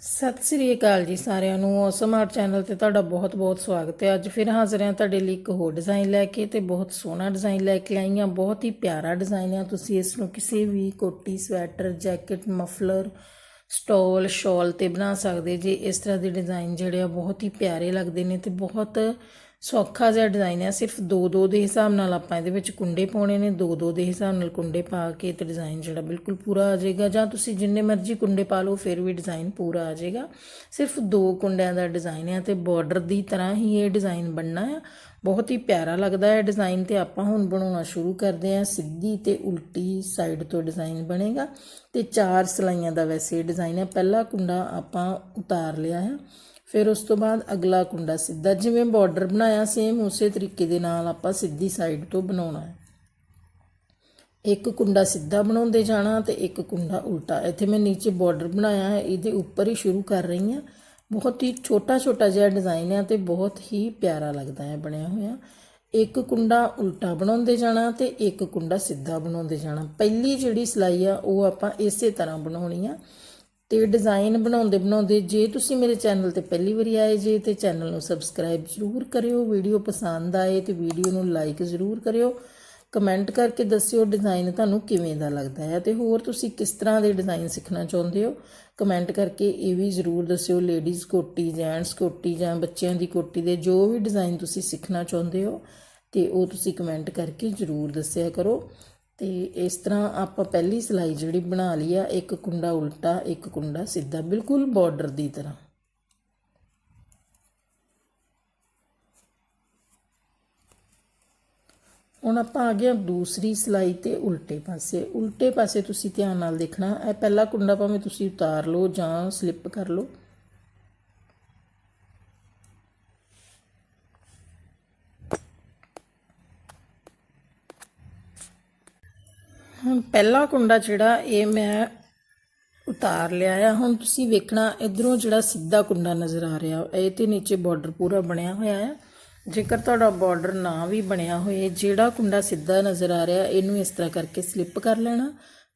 ਸਤਿ ਸ੍ਰੀ ਅਕਾਲ ਜੀ ਸਾਰਿਆਂ ਨੂੰ। ਔਸਮ ਆਰਟ ਚੈਨਲ ਤੇ ਤੁਹਾਡਾ ਬਹੁਤ-ਬਹੁਤ ਸਵਾਗਤ ਹੈ। ਅੱਜ ਫਿਰ ਹਾਜ਼ਰ ਹਾਂ ਤੁਹਾਡੇ ਲਈ ਇੱਕ ਹੋਰ ਡਿਜ਼ਾਈਨ ਲੈ ਕੇ ਤੇ ਬਹੁਤ ਸੋਹਣਾ ਡਿਜ਼ਾਈਨ ਲੈ ਕੇ ਆਈ ਹਾਂ। ਬਹੁਤ ਹੀ ਪਿਆਰਾ ਡਿਜ਼ਾਈਨ ਹੈ ਤੁਸੀਂ ਇਸ ਨੂੰ ਕਿਸੇ ਵੀ ਕੋਟੀ, ਸਵੈਟਰ, ਜੈਕਟ ਮਫਲਰ ਸਟੋਲ, ਸ਼ਾਲ ਤੇ ਬਣਾ ਸਕਦੇ ਜੇ। ਇਸ ਤਰ੍ਹਾਂ ਦੇ ਡਿਜ਼ਾਈਨ ਜਿਹੜੇ ਆ ਬਹੁਤ ਹੀ ਪਿਆਰੇ ਲੱਗਦੇ ਨੇ ਤੇ ਬਹੁਤ ਸੌਖਾ ਜਿਹਾ ਡਿਜ਼ਾਈਨ ਹੈ ਸਿਰਫ 2-2 ਦੇ ਹਿਸਾਬ ਨਾਲ ਆਪਾਂ ਇਹਦੇ ਵਿੱਚ ਕੁੰਡੇ ਪਾਉਣੇ ਨੇ 2-2 ਦੇ ਹਿਸਾਬ ਨਾਲ ਕੁੰਡੇ ਪਾ ਕੇ ਤੇ ਡਿਜ਼ਾਈਨ ਜਿਹੜਾ ਬਿਲਕੁਲ ਪੂਰਾ ਆ ਜਾਏਗਾ। ਜਾਂ ਤੁਸੀਂ ਜਿੰਨੇ ਮਰਜ਼ੀ ਕੁੰਡੇ ਪਾ ਲਓ, ਫਿਰ ਵੀ ਡਿਜ਼ਾਈਨ ਪੂਰਾ ਆ ਜਾਏਗਾ। ਸਿਰਫ ਦੋ ਕੁੰਡਿਆਂ ਦਾ ਡਿਜ਼ਾਈਨ ਹੈ ਤੇ ਬਾਰਡਰ ਦੀ ਤਰ੍ਹਾਂ ਹੀ ਇਹ ਡਿਜ਼ਾਈਨ ਬਣਨਾ ਹੈ ਬਹੁਤ ਹੀ ਪਿਆਰਾ ਲੱਗਦਾ ਹੈ ਡਿਜ਼ਾਈਨ ਤੇ ਆਪਾਂ ਹੁਣ ਬਣਾਉਣਾ ਸ਼ੁਰੂ ਕਰਦੇ ਹਾਂ ਸਿੱਧੀ ਤੇ ਉਲਟੀ ਸਾਈਡ ਤੋਂ ਡਿਜ਼ਾਈਨ ਬਣੇਗਾ ਤੇ ਚਾਰ ਸਲਾਈਆਂ ਦਾ ਵੈਸੇ ਡਿਜ਼ਾਈਨ ਹੈ ਪਹਿਲਾ ਕੁੰਡਾ ਆਪਾਂ ਉਤਾਰ ਲਿਆ ਹੈ ਫਿਰ ਉਸ ਤੋਂ ਬਾਅਦ ਅਗਲਾ ਕੁੰਡਾ ਸਿੱਧਾ, ਜਿਵੇਂ ਬਾਰਡਰ ਬਣਾਇਆ ਸੇਮ ਉਸੇ ਤਰੀਕੇ ਦੇ ਨਾਲ ਆਪਾਂ ਸਿੱਧੀ ਸਾਈਡ ਤੋਂ ਬਣਾਉਣਾ ਹੈ। ਇੱਕ ਕੁੰਡਾ ਸਿੱਧਾ ਬਣਾਉਂਦੇ ਜਾਣਾ ਤੇ ਇੱਕ ਕੁੰਡਾ ਉਲਟਾ। ਇੱਥੇ ਮੈਂ ਨੀਚੇ ਬਾਰਡਰ ਬਣਾਇਆ ਹੈ, ਇਹਦੇ ਉੱਪਰ ਹੀ ਸ਼ੁਰੂ ਕਰ ਰਹੀ ਹਾਂ। ਬਹੁਤ ਹੀ ਛੋਟਾ ਛੋਟਾ ਜਿਹਾ ਡਿਜ਼ਾਈਨ ਹੈ ਤੇ ਬਹੁਤ ਹੀ ਪਿਆਰਾ ਲੱਗਦਾ ਹੈ, ਬਣਿਆ ਹੋਇਆ। ਇੱਕ ਕੁੰਡਾ ਉਲਟਾ ਬਣਾਉਂਦੇ ਜਾਣਾ ਤੇ ਇੱਕ ਕੁੰਡਾ ਸਿੱਧਾ ਬਣਾਉਂਦੇ ਜਾਣਾ। ਪਹਿਲੀ ਜਿਹੜੀ ਸਲਾਈ ਆ, ਉਹ ਆਪਾਂ ਇਸੇ ਤਰ੍ਹਾਂ ਬਣਾਉਣੀ ਆ। ਤੇ ਡਿਜ਼ਾਈਨ ਬਣਾਉਂਦੇ ਬਣਾਉਂਦੇ ਜੇ ਤੁਸੀਂ ਮੇਰੇ ਚੈਨਲ ਤੇ ਪਹਿਲੀ ਵਾਰੀ ਆਏ, ਜੇ ਤੇ ਚੈਨਲ ਨੂੰ ਸਬਸਕ੍ਰਾਈਬ ਜ਼ਰੂਰ ਕਰਿਓ, ਵੀਡੀਓ ਪਸੰਦ ਆਏ ਤੇ ਵੀਡੀਓ ਨੂੰ ਲਾਈਕ ਜ਼ਰੂਰ ਕਰਿਓ। ਕਮੈਂਟ ਕਰਕੇ ਦੱਸਿਓ ਡਿਜ਼ਾਈਨ ਤੁਹਾਨੂੰ ਕਿਵੇਂ ਦਾ ਲੱਗਦਾ ਹੈ ਤੇ ਹੋਰ ਤੁਸੀਂ ਕਿਸ ਤਰ੍ਹਾਂ ਦੇ ਡਿਜ਼ਾਈਨ ਸਿੱਖਣਾ ਚਾਹੁੰਦੇ ਹੋ? ਕਮੈਂਟ ਕਰਕੇ ਇਹ ਵੀ ਜ਼ਰੂਰ ਦੱਸਿਓ ਲੇਡੀਜ਼ ਕੋਟੀ ਜੈਂਟਸ ਕੋਟੀ ਜਾਂ ਬੱਚਿਆਂ ਦੀ ਕੋਟੀ ਦੇ ਜੋ ਵੀ ਡਿਜ਼ਾਈਨ ਤੁਸੀਂ ਸਿੱਖਣਾ ਚਾਹੁੰਦੇ ਹੋ ਤੇ ਉਹ ਤੁਸੀਂ ਕਮੈਂਟ ਕਰਕੇ ਜ਼ਰੂਰ ਦੱਸਿਆ ਕਰੋ। ਤੇ ਇਸ ਤਰ੍ਹਾਂ ਆਪਾਂ ਪਹਿਲੀ ਸਿਲਾਈ ਜਿਹੜੀ ਬਣਾ ਲਈ ਆ, ਇੱਕ ਕੁੰਡਾ ਉਲਟਾ, ਇੱਕ ਕੁੰਡਾ ਸਿੱਧਾ, ਬਿਲਕੁਲ ਬਾਰਡਰ ਦੀ ਤਰ੍ਹਾਂ। ਹੁਣ ਆਪਾਂ ਆ ਗਏ ਹਾਂ ਦੂਸਰੀ ਸਿਲਾਈ ਤੇ ਉਲਟੇ ਪਾਸੇ। ਉਲਟੇ ਪਾਸੇ ਤੁਸੀਂ ਧਿਆਨ ਨਾਲ ਦੇਖਣਾ, ਇਹ ਪਹਿਲਾ ਕੁੰਡਾ ਭਾਵੇਂ ਤੁਸੀਂ ਉਤਾਰ ਲਓ ਜਾਂ ਸਲਿੱਪ ਕਰ ਲਓ। ਹੁਣ ਪਹਿਲਾ ਕੁੰਡਾ ਜਿਹੜਾ ਇਹ ਮੈਂ ਉਤਾਰ ਲਿਆ ਆ। ਹੁਣ ਤੁਸੀਂ ਵੇਖਣਾ, ਇਧਰੋਂ ਜਿਹੜਾ ਸਿੱਧਾ ਕੁੰਡਾ ਨਜ਼ਰ ਆ ਰਿਹਾ, ਇਹ ਤੇ ਨੀਚੇ ਬਾਰਡਰ ਪੂਰਾ ਬਣਿਆ ਹੋਇਆ ਆ। ਜੇਕਰ ਤੁਹਾਡਾ ਬਾਰਡਰ ਨਾ ਵੀ ਬਣਿਆ ਹੋਏ, ਜਿਹੜਾ ਕੁੰਡਾ ਸਿੱਧਾ ਨਜ਼ਰ ਆ ਰਿਹਾ, ਇਹਨੂੰ ਇਸ ਤਰ੍ਹਾਂ ਕਰਕੇ ਸਲਿੱਪ ਕਰ ਲੈਣਾ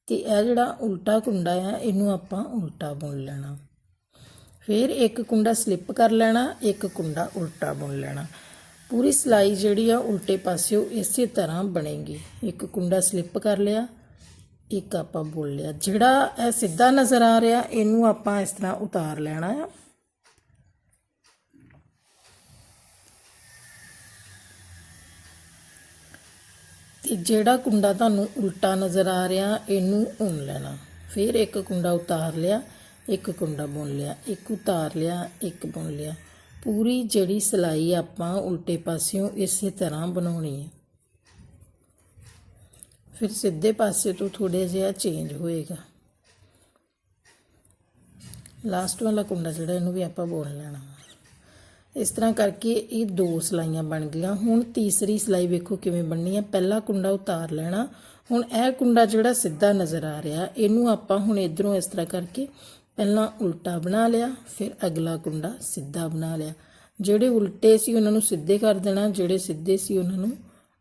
ਤੇ ਇਹ ਜਿਹੜਾ ਉਲਟਾ ਕੁੰਡਾ ਆ, ਇਹਨੂੰ ਆਪਾਂ ਉਲਟਾ ਬੁਣ ਲੈਣਾ। ਫਿਰ ਇੱਕ ਕੁੰਡਾ ਸਲਿੱਪ ਕਰ ਲੈਣਾ, ਇੱਕ ਕੁੰਡਾ ਉਲਟਾ ਬੁਣ ਲੈਣਾ। ਪੂਰੀ ਸਲਾਈ ਜਿਹੜੀ ਆ, ਉਲਟੇ ਪਾਸਿਓ ਇਸੇ ਤਰ੍ਹਾਂ ਬਣੇਗੀ। ਇੱਕ ਕੁੰਡਾ ਸਲਿੱਪ ਕਰ ਲਿਆ ਇੱਕ ਆਪਾਂ ਬੁਣ ਲਿਆ। ਜਿਹੜਾ ਇਹ ਸਿੱਧਾ ਨਜ਼ਰ ਆ ਰਿਹਾ, ਇਹਨੂੰ ਆਪਾਂ ਇਸ ਤਰ੍ਹਾਂ ਉਤਾਰ ਲੈਣਾ ਆ। ਤੇ ਜਿਹੜਾ ਕੁੰਡਾ ਤੁਹਾਨੂੰ ਉਲਟਾ ਨਜ਼ਰ ਆ ਰਿਹਾ, ਇਹਨੂੰ ਉਣ ਲੈਣਾ। ਫਿਰ ਇੱਕ ਕੁੰਡਾ ਉਤਾਰ ਲਿਆ, ਇੱਕ ਕੁੰਡਾ ਬੁਣ ਲਿਆ, ਇੱਕ ਉਤਾਰ ਲਿਆ, ਇੱਕ ਬੁਣ ਲਿਆ। ਪੂਰੀ ਜਿਹੜੀ ਸਲਾਈ ਆਪਾਂ ਉਲਟੇ ਪਾਸਿਓਂ ਇਸੇ ਤਰ੍ਹਾਂ ਬਣਾਉਣੀ ਹੈ ਫਿਰ ਸਿੱਧੇ ਪਾਸੇ ਤੋਂ ਥੋੜਾ ਜਿਹਾ ਚੇਂਜ ਹੋਏਗਾ। ਲਾਸਟ ਵਾਲਾ ਕੁੰਡਾ ਜਿਹੜਾ ਇਹਨੂੰ ਵੀ ਆਪਾਂ ਬੋਲ ਲੈਣਾ ਇਸ ਤਰ੍ਹਾਂ ਕਰਕੇ ਇਹ ਦੋ ਸਲਾਈਆਂ ਬਣ ਗਈਆਂ। ਹੁਣ ਤੀਸਰੀ ਸਲਾਈ ਵੇਖੋ ਕਿਵੇਂ ਬਣਨੀ ਹੈ ਪਹਿਲਾ ਕੁੰਡਾ ਉਤਾਰ ਲੈਣਾ। ਹੁਣ ਇਹ ਕੁੰਡਾ ਜਿਹੜਾ ਸਿੱਧਾ ਨਜ਼ਰ ਆ ਰਿਹਾ, ਇਹਨੂੰ ਆਪਾਂ ਹੁਣ ਇਧਰੋਂ ਇਸ ਤਰ੍ਹਾਂ ਕਰਕੇ ਪਹਿਲਾਂ ਉਲਟਾ ਬਣਾ ਲਿਆ, ਫਿਰ ਅਗਲਾ ਕੁੰਡਾ ਸਿੱਧਾ ਬਣਾ ਲਿਆ। ਜਿਹੜੇ ਉਲਟੇ ਸੀ ਉਹਨਾਂ ਨੂੰ ਸਿੱਧੇ ਕਰ ਦੇਣਾ, ਜਿਹੜੇ ਸਿੱਧੇ ਸੀ ਉਹਨਾਂ ਨੂੰ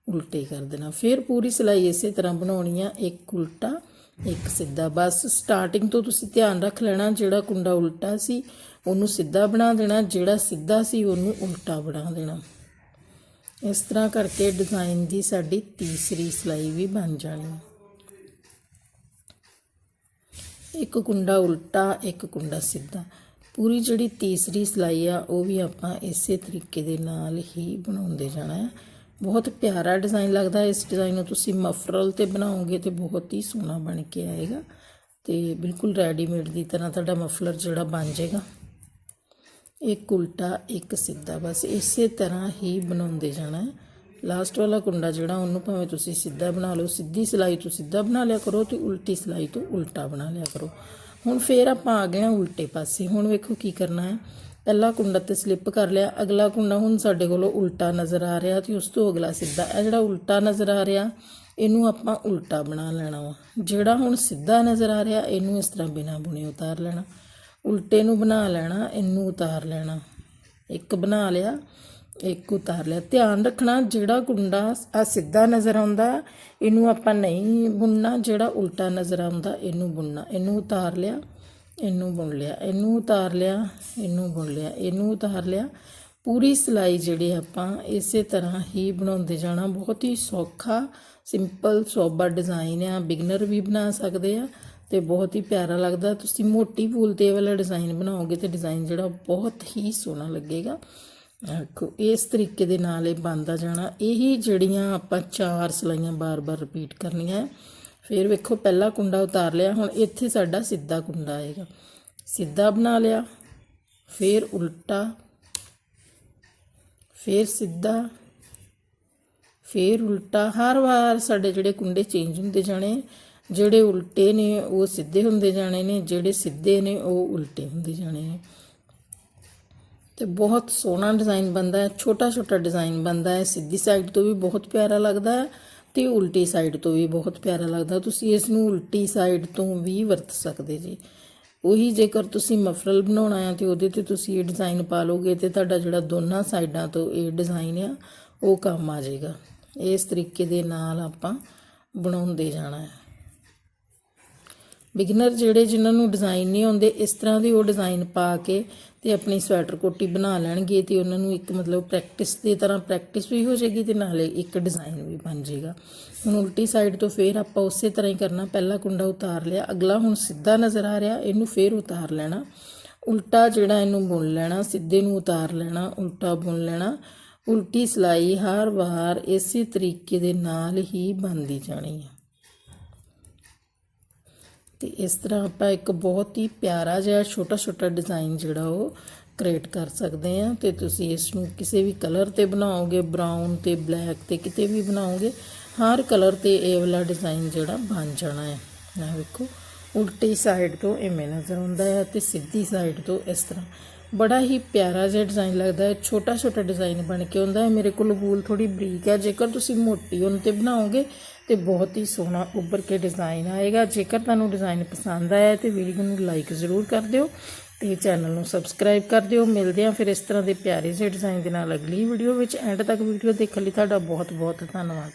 ਉਲਟੇ ਕਰ ਦੇਣਾ। ਫਿਰ ਪੂਰੀ ਸਿਲਾਈ ਇਸੇ ਤਰ੍ਹਾਂ ਬਣਾਉਣੀ ਆ। ਇੱਕ ਉਲਟਾ, ਇੱਕ ਸਿੱਧਾ। ਬਸ ਸਟਾਰਟਿੰਗ ਤੋਂ ਤੁਸੀਂ ਧਿਆਨ ਰੱਖ ਲੈਣਾ ਜਿਹੜਾ ਕੁੰਡਾ ਉਲਟਾ ਸੀ, ਉਹਨੂੰ ਸਿੱਧਾ ਬਣਾ ਦੇਣਾ। ਜਿਹੜਾ ਸਿੱਧਾ ਸੀ, ਉਹਨੂੰ ਉਲਟਾ ਬਣਾ ਦੇਣਾ। ਇਸ ਤਰ੍ਹਾਂ ਕਰਕੇ ਡਿਜ਼ਾਈਨ ਦੀ ਸਾਡੀ ਤੀਸਰੀ ਸਿਲਾਈ ਵੀ ਬਣ ਜਾਣੀ। ਇੱਕ ਕੁੰਡਾ ਉਲਟਾ, ਇੱਕ ਕੁੰਡਾ ਸਿੱਧਾ। ਪੂਰੀ ਜਿਹੜੀ ਤੀਸਰੀ ਸਿਲਾਈ ਆ, ਉਹ ਵੀ ਆਪਾਂ ਇਸੇ ਤਰੀਕੇ ਦੇ ਨਾਲ ਹੀ ਬਣਾਉਂਦੇ ਜਾਣਾ ਹੈ ਬਹੁਤ ਪਿਆਰਾ ਡਿਜ਼ਾਈਨ ਲੱਗਦਾ ਇਸ ਡਿਜ਼ਾਈਨ ਨੂੰ ਤੁਸੀਂ ਮਫਰਲ ਤੇ ਬਣਾਓਗੇ ਤੇ ਬਹੁਤ ਹੀ ਸੋਹਣਾ ਬਣ ਕੇ ਆਏਗਾ ਤੇ ਬਿਲਕੁਲ ਰੈਡੀਮੇਡ ਦੀ ਤਰ੍ਹਾਂ ਤੁਹਾਡਾ ਮਫਲਰ ਜਿਹੜਾ ਬਣ ਜਾਏਗਾ। ਇੱਕ ਉਲਟਾ, ਇੱਕ ਸਿੱਧਾ, ਬਸ ਇਸੇ ਤਰ੍ਹਾਂ ਹੀ ਬਣਾਉਂਦੇ ਜਾਣਾ ਹੈ। ਲਾਸਟ ਵਾਲਾ ਕੁੰਡਾ ਜਿਹੜਾ, ਉਹਨੂੰ ਭਾਵੇਂ ਤੁਸੀਂ ਸਿੱਧਾ ਬਣਾ ਲਓ, ਸਿੱਧੀ ਸਿਲਾਈ ਤੋਂ ਸਿੱਧਾ ਬਣਾ ਲਿਆ ਕਰੋ ਤੇ ਉਲਟੀ ਸਿਲਾਈ ਤੋਂ ਉਲਟਾ ਬਣਾ ਲਿਆ ਕਰੋ। ਹੁਣ ਫੇਰ ਆਪਾਂ ਆ ਗਏ ਹਾਂ ਉਲਟੇ ਪਾਸੇ। ਹੁਣ ਵੇਖੋ ਕੀ ਕਰਨਾ ਹੈ। ਪਹਿਲਾ ਕੁੰਡਾ ਤੇ ਸਲਿੱਪ ਕਰ ਲਿਆ, ਅਗਲਾ ਕੁੰਡਾ ਹੁਣ ਸਾਡੇ ਕੋਲੋਂ ਉਲਟਾ ਨਜ਼ਰ ਆ ਰਿਹਾ ਤੇ ਉਸ ਤੋਂ ਅਗਲਾ ਸਿੱਧਾ। ਇਹ ਜਿਹੜਾ ਉਲਟਾ ਨਜ਼ਰ ਆ ਰਿਹਾ, ਇਹਨੂੰ ਆਪਾਂ ਉਲਟਾ ਬਣਾ ਲੈਣਾ ਵਾ। ਜਿਹੜਾ ਹੁਣ ਸਿੱਧਾ ਨਜ਼ਰ ਆ ਰਿਹਾ, ਇਹਨੂੰ ਇਸ ਤਰ੍ਹਾਂ ਬਿਨਾ ਬੁਣੇ ਉਤਾਰ ਲੈਣਾ। ਉਲਟੇ ਨੂੰ ਬਣਾ ਲੈਣਾ, ਇਹਨੂੰ ਉਤਾਰ ਲੈਣਾ। ਇੱਕ ਬਣਾ ਲਿਆ, ਇੱਕ ਉਤਾਰ ਲਿਆ। ਧਿਆਨ ਰੱਖਣਾ, ਜਿਹੜਾ ਕੁੰਡਾ ਆ ਸਿੱਧਾ ਨਜ਼ਰ ਆਉਂਦਾ, ਇਹਨੂੰ ਆਪਾਂ ਨਹੀਂ ਬੁਣਨਾ। ਜਿਹੜਾ ਉਲਟਾ ਨਜ਼ਰ ਆਉਂਦਾ, ਇਹਨੂੰ ਬੁਣਨਾ। ਇਹਨੂੰ ਉਤਾਰ ਲਿਆ। ਇਹਨੂੰ ਬੁਣ ਲਿਆ, ਇਹਨੂੰ ਉਤਾਰ ਲਿਆ, ਇਹਨੂੰ ਬੁਣ ਲਿਆ, ਇਹਨੂੰ ਉਤਾਰ ਲਿਆ। ਪੂਰੀ ਸਿਲਾਈ ਜਿਹੜੀ ਆਪਾਂ ਇਸੇ ਤਰ੍ਹਾਂ ਹੀ ਬਣਾਉਂਦੇ ਜਾਣਾ, ਬਹੁਤ ਹੀ ਸੌਖਾ ਸਿੰਪਲ ਸੋਬਰ ਡਿਜ਼ਾਈਨ ਆ। ਬਿਗਨਰ ਵੀ ਬਣਾ ਸਕਦੇ ਆ ਤੇ ਬਹੁਤ ਹੀ ਪਿਆਰਾ ਲੱਗਦਾ। ਤੁਸੀਂ ਮੋਟੀ ਵੂਲ ਤੇ ਵਾਲਾ ਡਿਜ਼ਾਈਨ ਬਣਾਓਗੇ ਤੇ ਡਿਜ਼ਾਈਨ ਜਿਹੜਾ ਬਹੁਤ ਹੀ ਸੋਹਣਾ ਲੱਗੇਗਾ। ਦੇਖੋ, ਇਸ ਤਰੀਕੇ ਦੇ ਨਾਲ ਇਹ ਬਣਦਾ ਜਾਣਾ। ਇਹੀ ਜਿਹੜੀਆਂ ਆਪਾਂ ਚਾਰ ਸਲਾਈਆਂ ਬਾਰ-ਬਾਰ ਰਿਪੀਟ ਕਰਨੀਆਂ ਹੈ। ਫਿਰ ਵੇਖੋ ਪਹਿਲਾ ਕੁੰਡਾ ਉਤਾਰ ਲਿਆ, ਹੁਣ ਇੱਥੇ ਸਾਡਾ ਸਿੱਧਾ ਕੁੰਡਾ ਆਏਗਾ। ਸਿੱਧਾ ਬਣਾ ਲਿਆ, ਫਿਰ ਉਲਟਾ, ਫਿਰ ਸਿੱਧਾ, ਫਿਰ ਉਲਟਾ। ਹਰ ਵਾਰ ਸਾਡੇ ਜਿਹੜੇ ਕੁੰਡੇ ਚੇਂਜ ਹੁੰਦੇ ਜਾਣੇ, ਜਿਹੜੇ ਉਲਟੇ ਨੇ ਉਹ ਸਿੱਧੇ ਹੁੰਦੇ ਜਾਣੇ ਨੇ, ਜਿਹੜੇ ਸਿੱਧੇ ਨੇ ਉਹ ਉਲਟੇ ਹੁੰਦੇ ਜਾਣੇ ਨੇ। ਤੇ ਬਹੁਤ ਸੋਹਣਾ ਡਿਜ਼ਾਈਨ ਬਣਦਾ ਹੈ ਛੋਟਾ ਛੋਟਾ ਡਿਜ਼ਾਈਨ ਬਣਦਾ ਹੈ। ਸਿੱਧੀ ਸਾਈਡ ਤੋਂ ਵੀ ਬਹੁਤ ਪਿਆਰਾ ਲੱਗਦਾ ਹੈ। ਤੇ ਉਲਟੀ ਸਾਈਡ ਤੋਂ ਵੀ ਬਹੁਤ ਪਿਆਰਾ ਲੱਗਦਾ। ਤੁਸੀਂ ਇਸ ਨੂੰ ਉਲਟੀ ਸਾਈਡ ਤੋਂ ਵੀ ਵਰਤ ਸਕਦੇ ਜੀ। ਉਹੀ ਜੇਕਰ ਤੁਸੀਂ ਮਫਰਲ ਬਣਾਉਣਾ ਹੈ ਤੇ ਉਹਦੇ ਤੇ ਤੁਸੀਂ ਇਹ ਡਿਜ਼ਾਈਨ ਪਾ ਲੋਗੇ ਤੇ ਤੁਹਾਡਾ ਜਿਹੜਾ ਦੋਨਾਂ ਸਾਈਡਾਂ ਤੋਂ ਇਹ ਡਿਜ਼ਾਈਨ ਆ, ਉਹ ਕੰਮ ਆ ਜਾਏਗਾ। ਇਸ ਤਰੀਕੇ ਦੇ ਨਾਲ ਆਪਾਂ ਬਣਾਉਂਦੇ ਜਾਣਾ ਹੈ ਬਿਗਨਰ ਜਿਹੜੇ ਜਿਨ੍ਹਾਂ ਨੂੰ ਡਿਜ਼ਾਈਨ ਨਹੀਂ ਆਉਂਦੇ, ਇਸ ਤਰ੍ਹਾਂ ਦੇ ਉਹ ਡਿਜ਼ਾਈਨ ਪਾ ਕੇ ਤੇ ਆਪਣੀ ਸਵੈਟਰ ਕੋਟੀ ਬਣਾ ਲੈਣਗੇ ਤੇ ਉਹਨਾਂ ਨੂੰ ਇੱਕ ਮਤਲਬ ਪ੍ਰੈਕਟਿਸ ਦੀ ਤਰ੍ਹਾਂ ਪ੍ਰੈਕਟਿਸ ਵੀ ਹੋ ਜਾਏਗੀ ਤੇ ਨਾਲੇ ਇੱਕ ਡਿਜ਼ਾਈਨ ਵੀ ਬਣ ਜਾਏਗਾ। ਹੁਣ ਉਲਟੀ ਸਾਈਡ ਤੋਂ ਫੇਰ ਆਪਾਂ ਉਸੇ ਤਰ੍ਹਾਂ ਹੀ ਕਰਨਾ, ਪਹਿਲਾ ਕੁੰਡਾ ਉਤਾਰ ਲਿਆ, ਅਗਲਾ ਹੁਣ ਸਿੱਧਾ ਨਜ਼ਰ ਆ ਰਿਹਾ, ਇਹਨੂੰ ਫੇਰ ਉਤਾਰ ਲੈਣਾ। ਉਲਟਾ ਜਿਹੜਾ ਇਹਨੂੰ ਬੁਣ ਲੈਣਾ, ਸਿੱਧੇ ਨੂੰ ਉਤਾਰ ਲੈਣਾ, ਉਲਟਾ ਬੁਣ ਲੈਣਾ, ਉਲਟੀ ਸਲਾਈ ਹਰ ਵਾਰ ਇਸੇ ਤਰੀਕੇ ਦੇ ਨਾਲ ਹੀ ਬਣਦੀ ਜਾਣੀ ਹੈ ਤੇ ਇਸ ਤਰ੍ਹਾਂ ਆਪਾਂ ਇੱਕ ਬਹੁਤ ਹੀ ਪਿਆਰਾ ਜਿਹਾ ਛੋਟਾ ਛੋਟਾ ਡਿਜ਼ਾਈਨ ਜਿਹੜਾ ਉਹ ਕ੍ਰੀਏਟ ਕਰ ਸਕਦੇ ਆ ਤੇ ਤੁਸੀਂ ਇਸ ਨੂੰ ਕਿਸੇ ਵੀ ਕਲਰ ਤੇ ਬਣਾਓਗੇ ਬਰਾਊਨ ਤੇ ਬਲੈਕ ਤੇ ਕਿਤੇ ਵੀ ਬਣਾਓਗੇ, ਹਰ ਕਲਰ ਤੇ ਇਹ ਵਾਲਾ ਡਿਜ਼ਾਈਨ ਜਿਹੜਾ ਬਣ ਜਾਣਾ ਹੈ। ਨਾ ਵੇਖੋ, ਉਲਟੀ ਸਾਈਡ ਤੋਂ ਇਵੇਂ ਨਜ਼ਰ ਆਉਂਦਾ ਹੈ ਤੇ ਸਿੱਧੀ ਸਾਈਡ ਤੋਂ ਇਸ ਤਰ੍ਹਾਂ। ਬੜਾ ਹੀ ਪਿਆਰਾ ਜਿਹਾ ਡਿਜ਼ਾਈਨ ਲੱਗਦਾ ਹੈ ਛੋਟਾ ਛੋਟਾ ਡਿਜ਼ਾਈਨ ਬਣ ਕੇ ਆਉਂਦਾ ਹੈ। ਮੇਰੇ ਕੋਲ ਵੂਲ ਥੋੜੀ ਬਰੀਕ ਹੈ, ਜੇਕਰ ਤੁਸੀਂ ਮੋਟੀ ਉਹਨ ਤੇ ਬਣਾਓਗੇ ਤੇ ਬਹੁਤ ਹੀ ਸੋਹਣਾ ਉੱਭਰ ਕੇ ਡਿਜ਼ਾਈਨ ਆਏਗਾ। ਜੇਕਰ ਤੁਹਾਨੂੰ ਡਿਜ਼ਾਈਨ ਪਸੰਦ ਆਇਆ ਤੇ ਵੀਡੀਓ ਨੂੰ ਲਾਈਕ ਜ਼ਰੂਰ ਕਰ ਦਿਓ ਤੇ ਚੈਨਲ ਨੂੰ ਸਬਸਕ੍ਰਾਈਬ ਕਰ ਦਿਓ। ਮਿਲਦੇ ਹਾਂ ਫਿਰ ਇਸ ਤਰ੍ਹਾਂ ਦੇ ਪਿਆਰੇ ਜਿਹੇ ਡਿਜ਼ਾਈਨ ਦੇ ਨਾਲ ਅਗਲੀ ਵੀਡੀਓ ਵਿੱਚ। ਐਂਡ ਤੱਕ ਵੀਡੀਓ ਦੇਖਣ ਲਈ ਤੁਹਾਡਾ ਬਹੁਤ ਬਹੁਤ ਧੰਨਵਾਦ।